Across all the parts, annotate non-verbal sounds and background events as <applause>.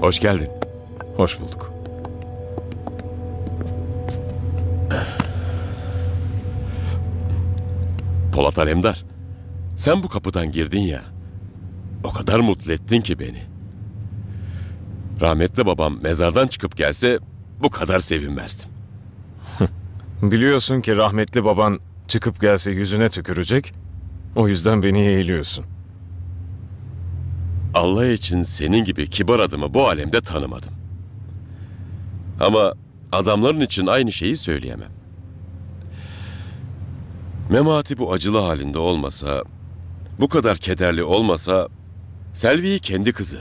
Hoş geldin. Hoş bulduk. Polat Alemdar. Sen bu kapıdan girdin ya. O kadar mutlu ettin ki beni. Rahmetli babam mezardan çıkıp gelse bu kadar sevinmezdim. <laughs> Biliyorsun ki rahmetli baban çıkıp gelse yüzüne tükürecek. O yüzden beni yeğliyorsun. Allah için senin gibi kibar adamı bu alemde tanımadım. Ama adamların için aynı şeyi söyleyemem. Memati bu acılı halinde olmasa, bu kadar kederli olmasa, Selvi'yi kendi kızı,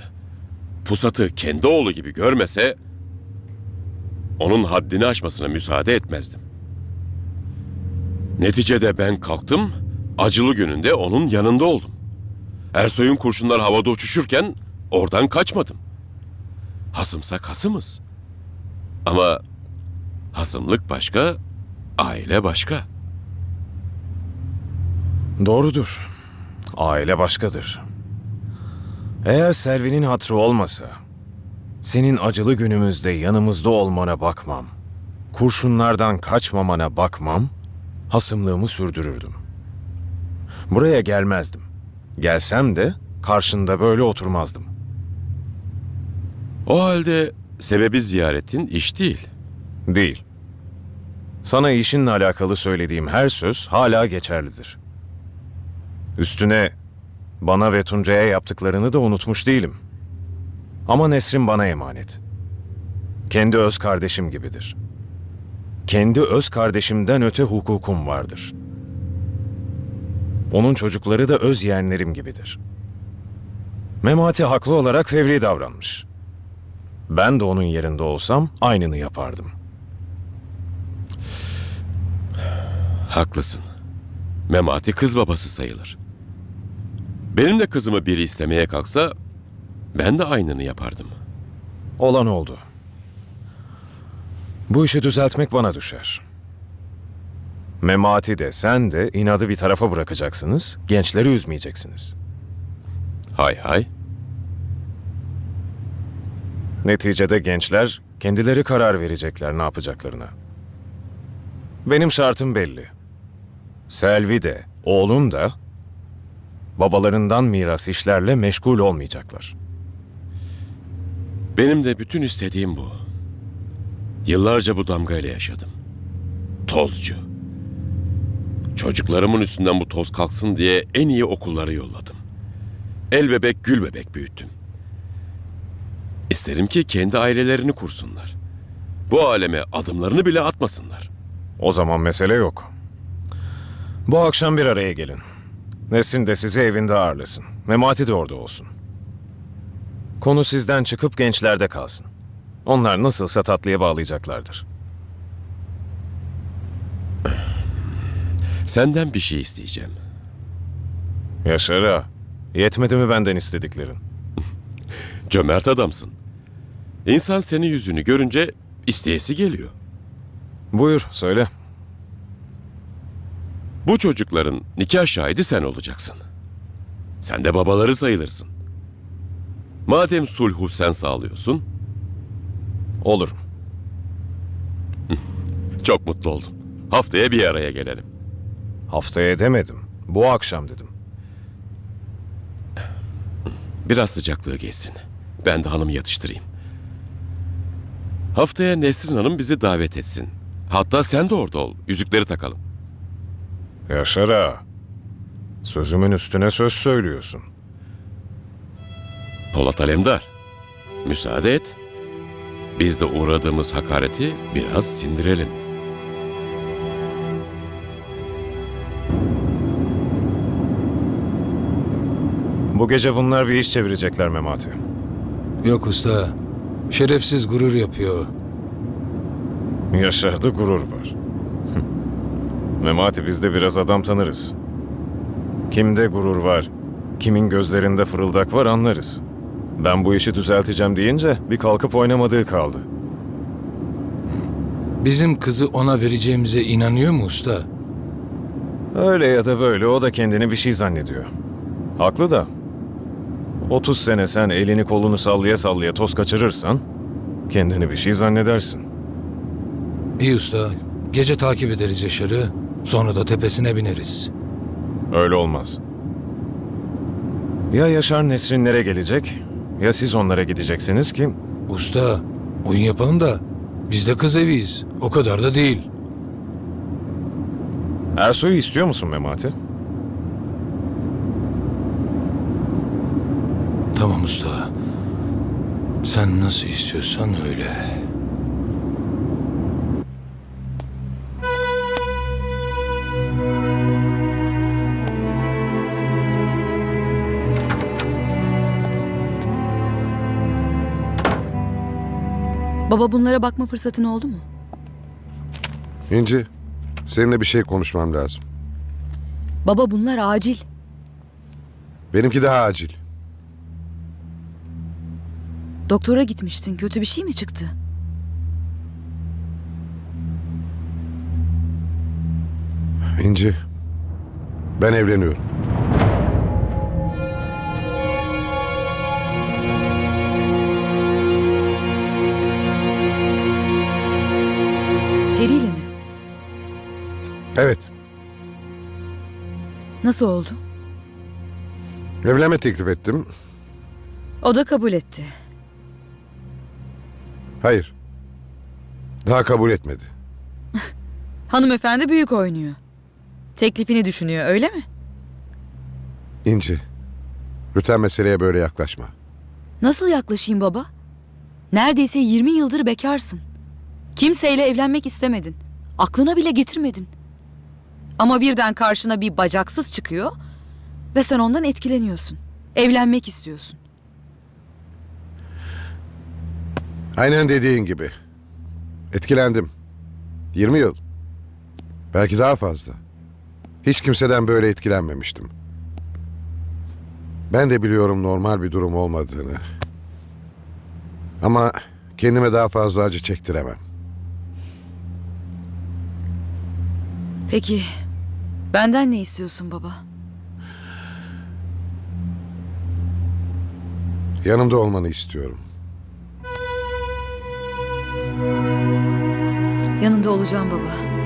Pusat'ı kendi oğlu gibi görmese, onun haddini aşmasına müsaade etmezdim. Neticede ben kalktım, acılı gününde onun yanında oldum. Ersoy'un kurşunlar havada uçuşurken oradan kaçmadım. Hasımsak hasımız. Ama hasımlık başka, aile başka. Doğrudur. Aile başkadır. Eğer Selvi'nin hatrı olmasa, senin acılı günümüzde yanımızda olmana bakmam, kurşunlardan kaçmamana bakmam, hasımlığımı sürdürürdüm. Buraya gelmezdim. Gelsem de karşında böyle oturmazdım. O halde sebebi ziyaretin iş değil. Değil. Sana işinle alakalı söylediğim her söz hala geçerlidir. Üstüne bana ve Tuncay'a yaptıklarını da unutmuş değilim. Ama Nesrin bana emanet. Kendi öz kardeşim gibidir. Kendi öz kardeşimden öte hukukum vardır. Onun çocukları da öz yeğenlerim gibidir. Memati haklı olarak fevri davranmış. Ben de onun yerinde olsam aynını yapardım. Haklısın. Memati kız babası sayılır. Benim de kızımı biri istemeye kalksa ben de aynını yapardım. Olan oldu. Bu işi düzeltmek bana düşer. Memati de sen de inadı bir tarafa bırakacaksınız, gençleri üzmeyeceksiniz. Hay hay. Neticede gençler kendileri karar verecekler ne yapacaklarına. Benim şartım belli. Selvi de, oğlum da babalarından miras işlerle meşgul olmayacaklar. Benim de bütün istediğim bu. Yıllarca bu damgayla yaşadım. Tozcu. Çocuklarımın üstünden bu toz kalksın diye en iyi okullara yolladım. El bebek gül bebek büyüttüm. İsterim ki kendi ailelerini kursunlar. Bu aleme adımlarını bile atmasınlar. O zaman mesele yok. Bu akşam bir araya gelin. Nesrin de sizi evinde ağırlasın. Memati de orada olsun. Konu sizden çıkıp gençlerde kalsın. Onlar nasılsa tatlıya bağlayacaklardır. Senden bir şey isteyeceğim. Yaşar ağa, Yetmedi mi benden istediklerin? <laughs> Cömert adamsın. İnsan senin yüzünü görünce isteyesi geliyor. Buyur, söyle. Bu çocukların nikah şahidi sen olacaksın. Sen de babaları sayılırsın. Madem sulhu sen sağlıyorsun, Olurum. çok mutlu oldum. Haftaya bir araya gelelim. Haftaya demedim. Bu akşam dedim. Biraz sıcaklığı geçsin. Ben de hanımı yatıştırayım. Haftaya Nesrin Hanım bizi davet etsin. Hatta sen de orada ol. Yüzükleri takalım. Yaşar ağa, Sözümün üstüne söz söylüyorsun. Polat Alemdar, müsaade et. Biz de uğradığımız hakareti biraz sindirelim. Bu gece bunlar bir iş çevirecekler Memati. Yok usta. Şerefsiz gurur yapıyor. Yaşar'da gurur var. <laughs> Memati biz de biraz adam tanırız. Kimde gurur var, kimin gözlerinde fırıldak var anlarız. Ben bu işi düzelteceğim deyince bir kalkıp oynamadığı kaldı. Bizim kızı ona vereceğimize inanıyor mu usta? Öyle ya da böyle o da kendini bir şey zannediyor. Haklı da. 30 sene sen elini kolunu sallaya sallaya toz kaçırırsan kendini bir şey zannedersin. İyi usta. Gece takip ederiz Yaşar'ı. Sonra da tepesine bineriz. Öyle olmaz. Ya Yaşar Nesrinlere gelecek ya siz onlara gideceksiniz ki Usta, oyun yapalım da biz de kız eviyiz. O kadar da değil. Ersoy'u istiyor musun Memati? Tamam usta. Sen nasıl istiyorsan öyle. Baba bunlara bakma fırsatın oldu mu? İnci, seninle bir şey konuşmam lazım. Baba bunlar acil. Benimki daha acil. Doktora gitmiştin. Kötü bir şey mi çıktı? İnci, ben evleniyorum. Heriyle mi? Evet, Nasıl oldu? evlenme teklif ettim. O da kabul etti. Hayır, daha kabul etmedi. <laughs> Hanımefendi büyük oynuyor. Teklifini düşünüyor öyle mi? İnci, lütfen meseleye böyle yaklaşma. Nasıl yaklaşayım baba? Neredeyse 20 yıldır bekarsın. Kimseyle evlenmek istemedin. Aklına bile getirmedin. Ama birden karşına bir bacaksız çıkıyor ve sen ondan etkileniyorsun. Evlenmek istiyorsun. Aynen dediğin gibi. Etkilendim. 20 yıl. Belki daha fazla. Hiç kimseden böyle etkilenmemiştim. Ben de biliyorum normal bir durum olmadığını. Ama kendime daha fazla acı çektiremem. Peki benden ne istiyorsun baba? Yanımda olmanı istiyorum. Yanında olacağım baba.